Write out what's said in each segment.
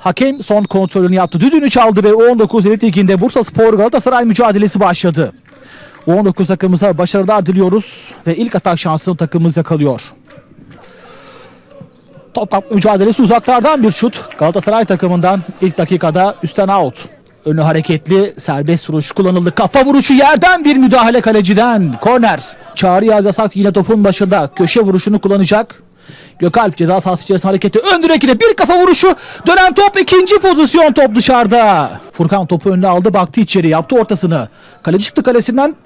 Hakem son kontrolünü yaptı. Düdüğünü çaldı ve U19 Elit Ligi'nde Bursa Spor Galatasaray mücadelesi başladı. U19 takımımıza başarılar diliyoruz ve ilk atak şansını takımımız yakalıyor. Top kapma mücadelesi uzaklardan bir şut. Galatasaray takımından ilk dakikada üstten out. Önü hareketli serbest vuruş kullanıldı. Kafa vuruşu yerden bir müdahale kaleciden. Korner. Çağrı Yazasak yine topun başında. Köşe vuruşunu kullanacak. Gökalp ceza sahası içerisinde hareketi. Ön direkine bir kafa vuruşu. Dönen top ikinci pozisyon top dışarıda. Furkan topu önüne aldı baktı içeri yaptı ortasını. Kaleci çıktı kalesinden.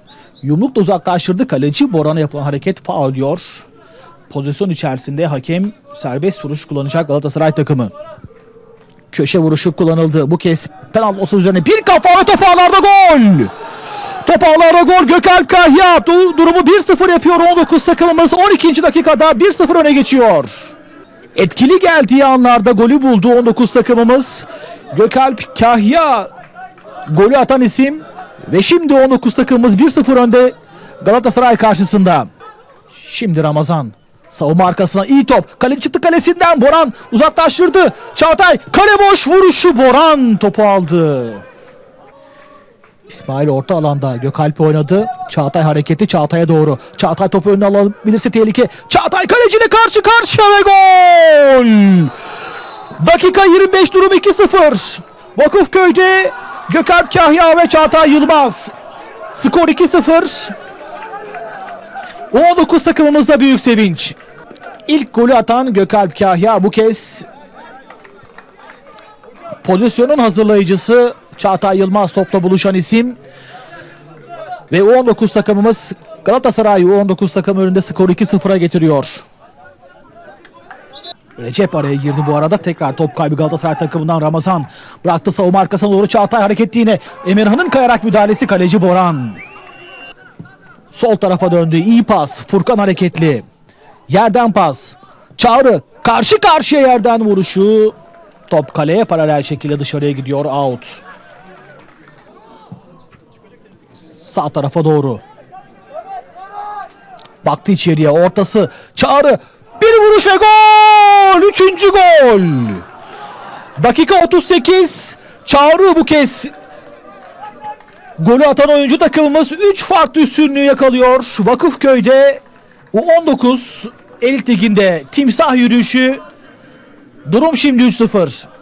Yumrukla uzaklaştırdı. Kaleci Boran'a yapılan hareket faul diyor. Pozisyon içerisinde hakem serbest vuruş kullanacak Galatasaray takımı. Köşe vuruşu kullanıldı. Bu kez penaltı olsa üzerine bir kafa ve top ağlarda gol. Top ağlarda gol. Gökalp Kahya Du- durumu 1-0 yapıyor 19 takımımız. 12. dakikada 1-0 öne geçiyor. Etkili geldiği anlarda golü buldu 19 takımımız. Gökalp Kahya golü atan isim ve şimdi 19 takımımız 1-0 önde Galatasaray karşısında. Şimdi Ramazan. Savunma arkasına iyi top. Kale çıktı kalesinden. Boran uzaklaştırdı. Çağatay kale boş vuruşu. Boran topu aldı. İsmail orta alanda Gökalp oynadı. Çağatay hareketi Çağatay'a doğru. Çağatay topu önüne alabilirse tehlike. Çağatay kaleciyle karşı karşıya ve gol! Dakika 25 durum 2-0. Vakıfköy'de Gökalp Kahya ve Çağatay Yılmaz. Skor 2-0. 19 takımımızda büyük sevinç. İlk golü atan Gökalp Kahya bu kez pozisyonun hazırlayıcısı Çağatay Yılmaz topla buluşan isim. Ve U19 takımımız Galatasaray U19 takımı önünde skoru 2-0'a getiriyor. Recep araya girdi bu arada. Tekrar top kaybı Galatasaray takımından Ramazan. Bıraktı savunma arkasına doğru Çağatay hareketli yine. Emirhan'ın kayarak müdahalesi kaleci Boran. Sol tarafa döndü. İyi pas. Furkan hareketli. Yerden pas. Çağrı. Karşı karşıya yerden vuruşu. Top kaleye paralel şekilde dışarıya gidiyor. Out. Sağ tarafa doğru. Baktı içeriye. Ortası. Çağrı. Bir vuruş ve gol. Üçüncü gol. Dakika 38. Çağrı bu kez Golü atan oyuncu takımımız 3 farklı üstünlüğü yakalıyor. Vakıfköy'de U19 Elit Ligi'nde timsah yürüyüşü durum şimdi 3-0.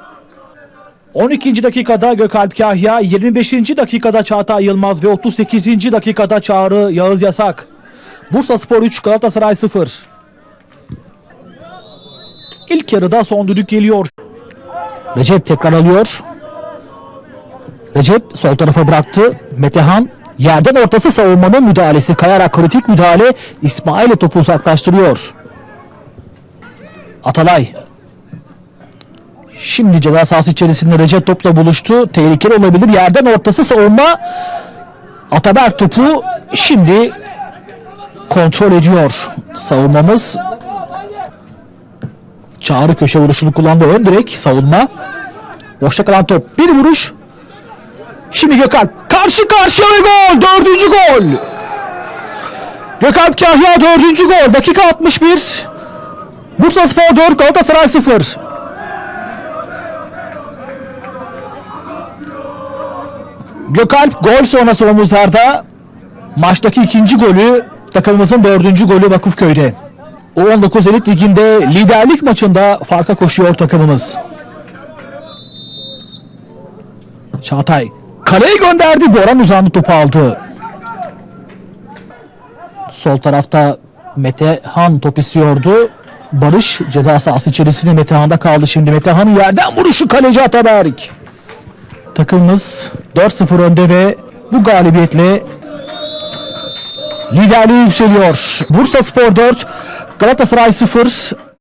12. dakikada Gökalp Kahya, 25. dakikada Çağatay Yılmaz ve 38. dakikada Çağrı Yağız Yasak. Bursa Spor 3, Galatasaray 0. İlk yarıda son düdük geliyor. Recep tekrar alıyor. Recep sol tarafa bıraktı. Metehan yerden ortası savunmanın müdahalesi. Kayarak kritik müdahale İsmail'e topu uzaklaştırıyor. Atalay. Şimdi ceza sahası içerisinde Recep topla buluştu. Tehlikeli olabilir. Yerden ortası savunma. Ataber topu şimdi kontrol ediyor. Savunmamız Çağrı köşe vuruşunu kullandı. Ön direk savunma. Boşta kalan top. Bir vuruş. Şimdi Gökalp karşı karşıya ve gol. Dördüncü gol. Gökalp Kahya dördüncü gol. Dakika 61. Bursa Spor 4 Galatasaray 0. Gökalp gol sonrası omuzlarda maçtaki ikinci golü takımımızın dördüncü golü Vakıfköy'de. U19 Elit Ligi'nde liderlik maçında farka koşuyor takımımız. Çağatay kaleye gönderdi. Boran uzandı topu aldı. Sol tarafta Metehan top istiyordu. Barış ceza sahası içerisinde Metehan'da kaldı şimdi. Metehan'ın yerden vuruşu kaleci Ataberk. Takımımız 4-0 önde ve bu galibiyetle liderliğe yükseliyor. Bursa Spor 4, Galatasaray 0.